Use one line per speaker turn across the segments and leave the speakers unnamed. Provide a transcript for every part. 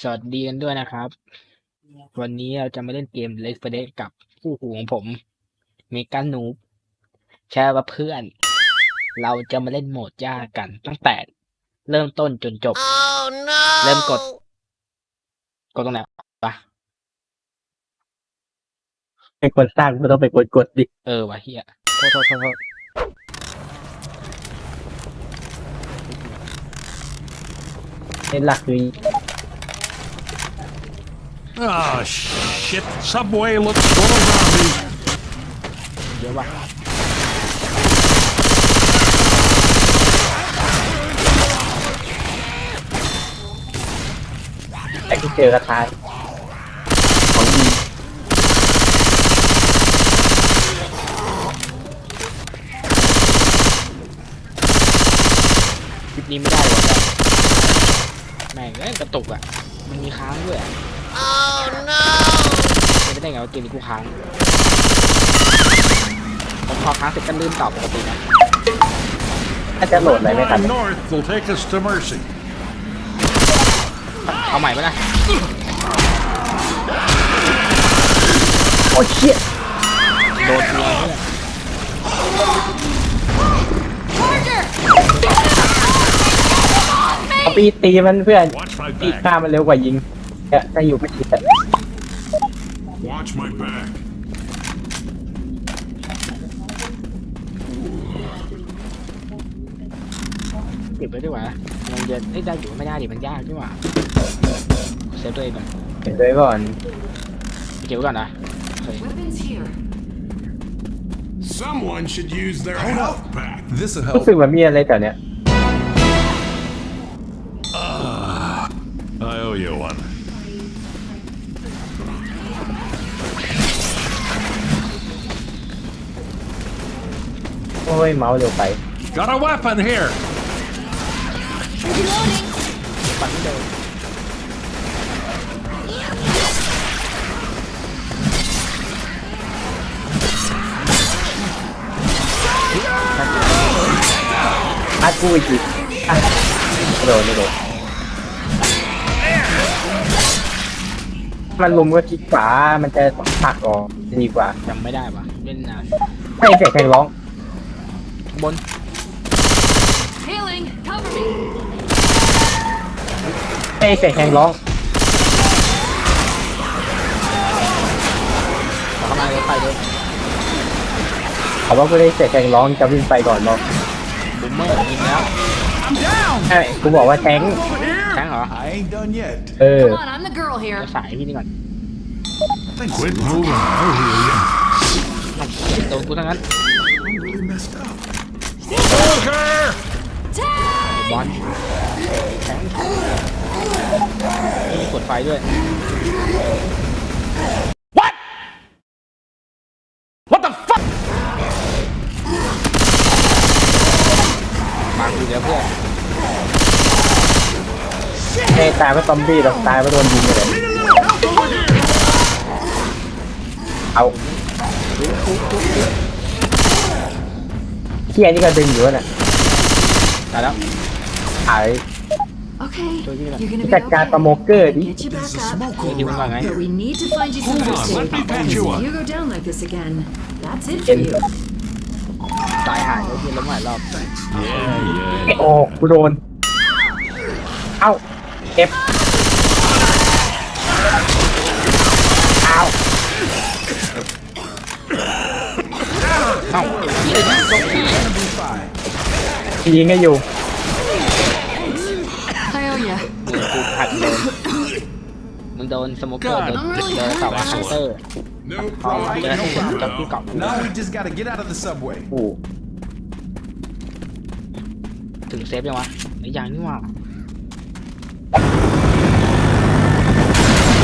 สวัสดีกันด้วยนะครับ วันนี้เราจะมาเล่นเกม l e f t 4 Dead กับคู่หูของผมเมกานูบแชร์ว่าเพื่อน เราจะมาเล่นโหมดยากกันตั้งแต่ เริ่มต้นจนจบ
Oh no!
เริ่มกด กดตรงไหนปะ
เป็นคนสร้างก็ต้องไปกดกดดิ
เออวะเฮียโทษโทษโทษโทษ
เป็นหลักคือ
Ah, shit. Subway looks full of zombies.
เยอะวะ
ไอ้ที่เจอกระทายของดี
คลิปนี้ไม่ได้หรอกนะแม่งเอ้ยกระตุกอะ มันมีค้างด้วยอะ
Oh no!
จะไม่ได้ไงว่าเกมนี้กูค้างผมพอค้างเสร็จก็ลืมตอบปกตินะ
ถ้าจะโหลดอะไรไม่ทัน
Line north will take us to Mercy.
เอาใหม่ปะนะ
โอ้เชี่ย
โดนตัวเนี่ย
เอาปีตีมันเพื่อน
Watch my
ปี
back.
ฆ่ามันเร็วกว่ายิง เนี่ยถ้าอยู่ไม่ติดอะ
Watch my back.
เก็บไว้ดีกว่ามันเดือนเอ้ยได้อยู่ไม่ได้ดิมันยากดีกว่าเซฟตัวเองก่อน
เห็นด้วยก่อน
เก็บไว้ก่อนนะโอเค
Weapons here.
Someone should use their health pack.
This'll
รู้
help.
สึกว่ามีอะไรแต่เนี้ย ยเมาส์เร็วไป
Got a weapon here.
ปัดไม่เดิน
อัดกูอีกทีอะไม่โดนไม่โดนมันลุมก็คลิกขวามันจะผลักออกดีกว่า
จำไม่ได้ปะเล่นนาน
ให้เสียงแข่งร้อง
บน
Healing. Cover me.
ให้เสียงแข่งร้อง
เข้ามาเลยไปเลย
เขาว่ากูได้เสียงแข่งร้องจะวิ่งไปก่อนเนาะ
บูมเมอร์ยิงแล้ว
ใช่กูบอกว่าแทงค์
แทงเหรอ
I ain't done yet.
เออ
Come on, I'm the girl here.
เดี๋ยวสายพี่นี่ก่อน
Quit moving. I'll heal you.
โดนกูทั้งนั้น
I'm really messed up.
บอลมีกดไฟด้วย What What the fuck มาดูเดี๋ยวเพื่อน
เอ้ยตายไปตอมบี้หรอตายไปโดนยิงเลย เอา ที่ยนี่ก็ดึงอยู่น่ะ
ตายแล้ว
หาย
Okay, you're gonna be
จัดการ
okay.
สโมเกอร์ดิ
Get you back up.
ยิงมันก่อนไง
But we need to find you some
Hold on,
first
let
aid.
me patch
Because
you
if
up.
you go down like this again, that's it for
In-
you.
ตายหายแล้วยิงล้มหลายรอบ
Yeah, yeah.
โอ้กูโดน เอ้าเอฟ
ยิ
งก็อยู่
I owe ya.
มึงกูผัดโดนมึงโดนสโมเกอร์โดนโดนต่อว่าฮันเตอร์
No
พอ
problem.
เจอที่เจ้าที่เกาะกู
Now we just gotta get out of the subway.
กู
ถึงเซฟยังวะไอ้ยางนี่หว่า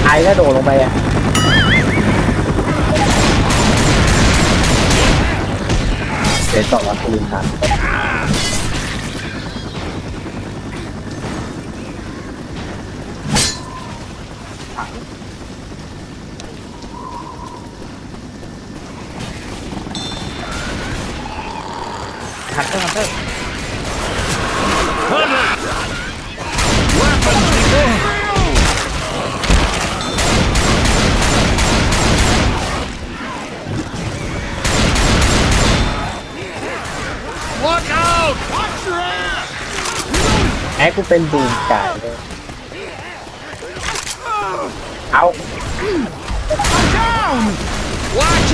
ไอ้ก็โดดลงไปอะเดี๋ยวต่อมาคืนครับ
ฮันเตอร์ฮันเตอร์
แอค
กูเป็นบูมจ่ายเลยเอา Down! Watch!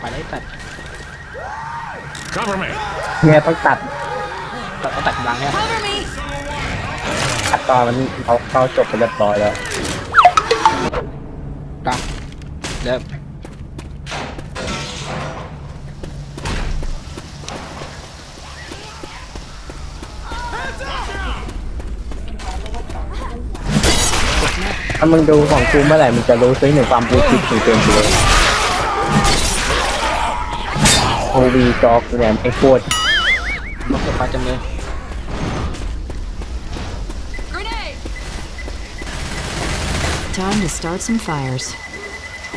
ไปได้ตัด
Cover me.
เงี้ยต้องตัด
ตัดตัดกำลังเนี่ย
Cover me.
ตัดตอนมันเขาเขาจบไปเรียบร้อยแล้ว
ไปเริ่มา
มึงดูของกูเมื่อไหร่มึงจะรู้ซึ้งถึงความรู้สึกถึงเต็มเลยโอวีจอกเนี่ยไอ้โคตร
ลบกับปลาจำเลย
Grenade. Time to start some fires.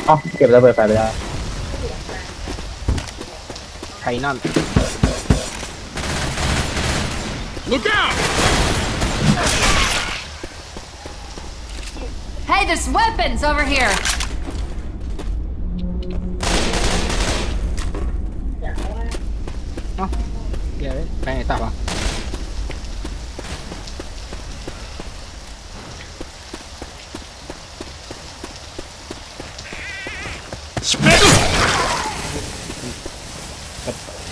อ๋อเก็บระเบิดไฟไปแล้ว
ไทนอน
Look out!
Hey, there's weapons over here.
เดี๋ยวไปไหนต่อวะ
Spit!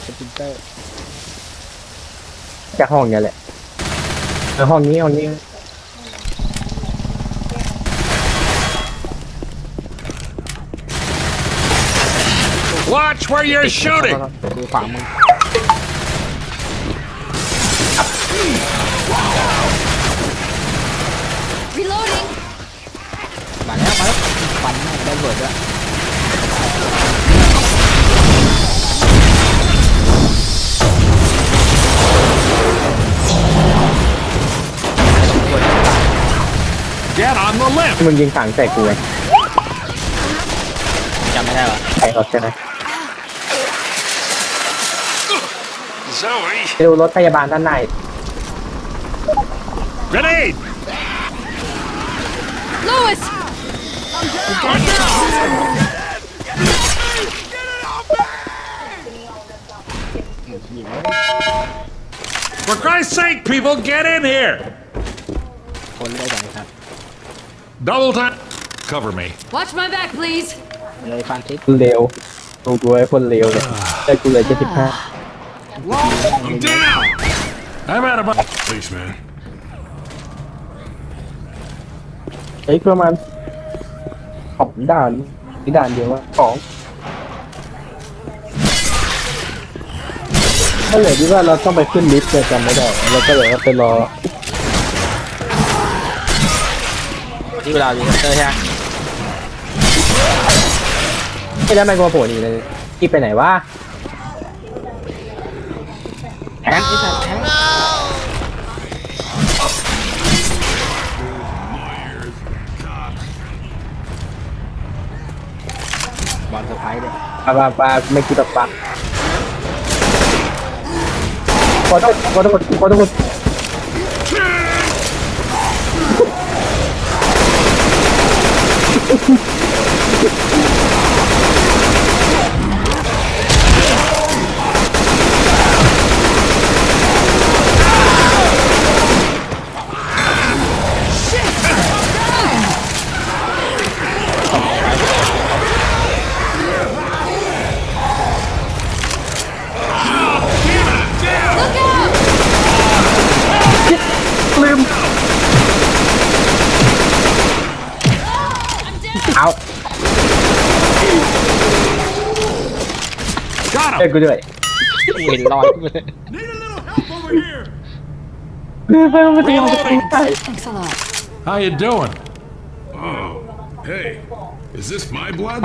สปินเตอร์
จากห้องเนี่ยแหละเออห้องนี้ห้องนี้
Watch where you're shooting!
ดูขวามือ
Reloading.
มาแล้วมาแล้วฟันแม่งได้เบิดด้วย
Get on the lift!
มึงยิงถังใส่กูไง
จำไม่ได้วะ
ใส่รถใช่ไห
Zoe!
ไปดูรถพยาบาลด้านใน
Grenade!
Lewis.
For Christ's sake, people, get in here!
คนได้ไหนครับ
Double time. Cover me.
Watch my back, please.
เลยฟันทิศ
เร็วดูกูไอ้คนเร็วเลยได้กูเลยเจ็ดสิบห้า
I'm down! I'm out of...
Please, man.
เฮ้ยประมาณสองด่านนี่ด่านเดียวว่าสองก็เลยที่ว่าเราต้องไปขึ้นลิฟต์เลยจำไม่ได้เราก็เลยว่าไปรอ
ที่เวลาดูเตอร์ใช่ไหม
ไม่ได้ไม่กลัวโผล่นี่เลยที่ไปไหนวะ
งไอ้สัตว์แทงบอลสไปเลย
ปลาปลาปลาไม่คิดแบบปักขอโทษขอโทษขอโทษ ลืมเอา
Got
เอ้ย
him!
กูด้วย
เห็นรอยเลย
Need a little help over here.
ลืมไปว่ามันจะมาตีใส่
Thanks a lot.
How you doing?
Oh, hey. Is this my blood?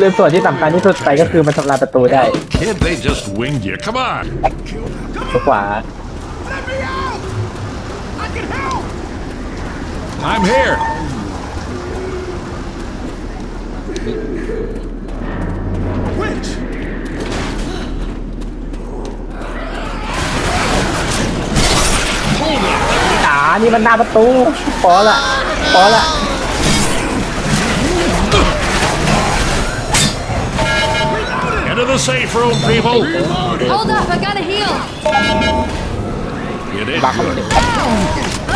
ลืมส่วนที่สำคัญที่สุดไปก็คือมันทำลายประตูได้
Kid, they just winged you. Come on!
ขวา
Let me out! I can help!
I'm here!
มันหน้าประตูพอละพอละ
Into the safe room, people.
Hold up, I gotta heal.
You did
บักเข้าไป
good.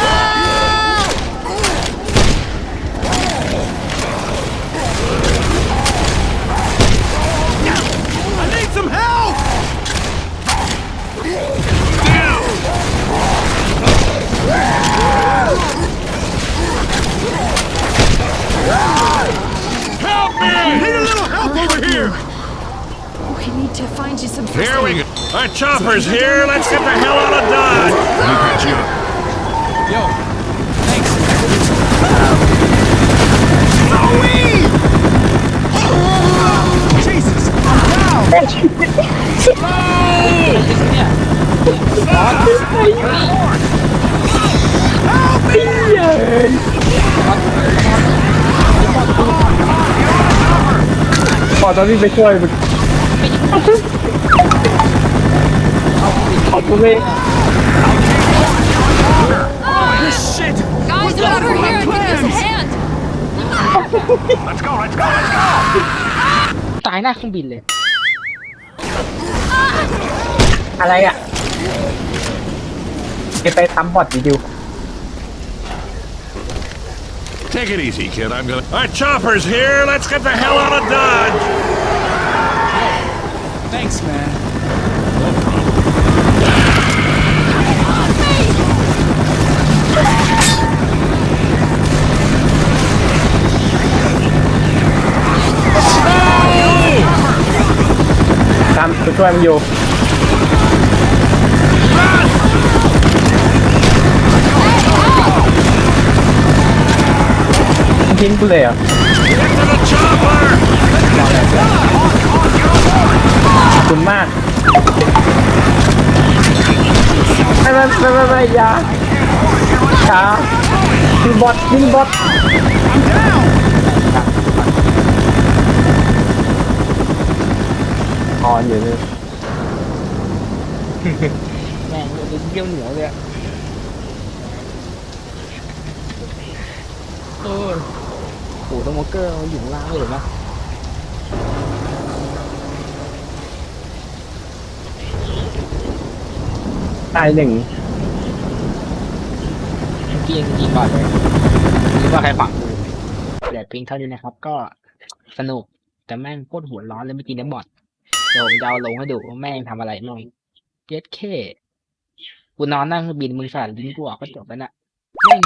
เดี๋ยว
I need some help!
Help me!
Need a little help over here!
Oh, we need to find you some first
Here we go. Our chopper's here. Let's get the hell out of Dodge.
Let me patch you up.
Yo, thanks. Zoe! Jesus, I'm down! Help me!
พอตอนที่ไปช่วยมันขอบคุณเว้ย
This shit!
Guys, get over here and give us a hand.
Let's go, let's go, let's go.
ตายหน้าเครื่องบินเลย
อะไรอะไปไปทำบอทดิว
Take it easy, kid. I'm gonna. Our chopper's here. Let's get the hell out of Dodge.
Thanks, man.
I'm, that's your ช่วยมันอยู่มันทิ้งกูเลยเหรอะ
Get to the chopper.
ขอบคุณมากไม่ไม่ไม่ไม่ไม่อยาช้าบินบอทบินบอทออนอยู่เลย
แม่งเป็นเยี่ยวเหนียวเลยอะเออโอ้โหสโมเกอร์มันอยู่ข้างล่างเลยเห็นไหม
ตายหนึ่ง
เมื่อกี้ยังยิงก่อนเลยหรือว่าใครฝังกูแต่เพียงเท่านี้นะครับ ก็สนุกแต่แม่งโคตรหัวร้อนเลยเมื่อกี้น้ำบอดเดี๋ยวผมจะเอาลงให้ดูว่าแม่งทำอะไรมั่งเจ็ดเคกูนอนนั่งเครื่องบินมึงสาดลิ้นกูออกก็จบแล้วน่ะแม่ง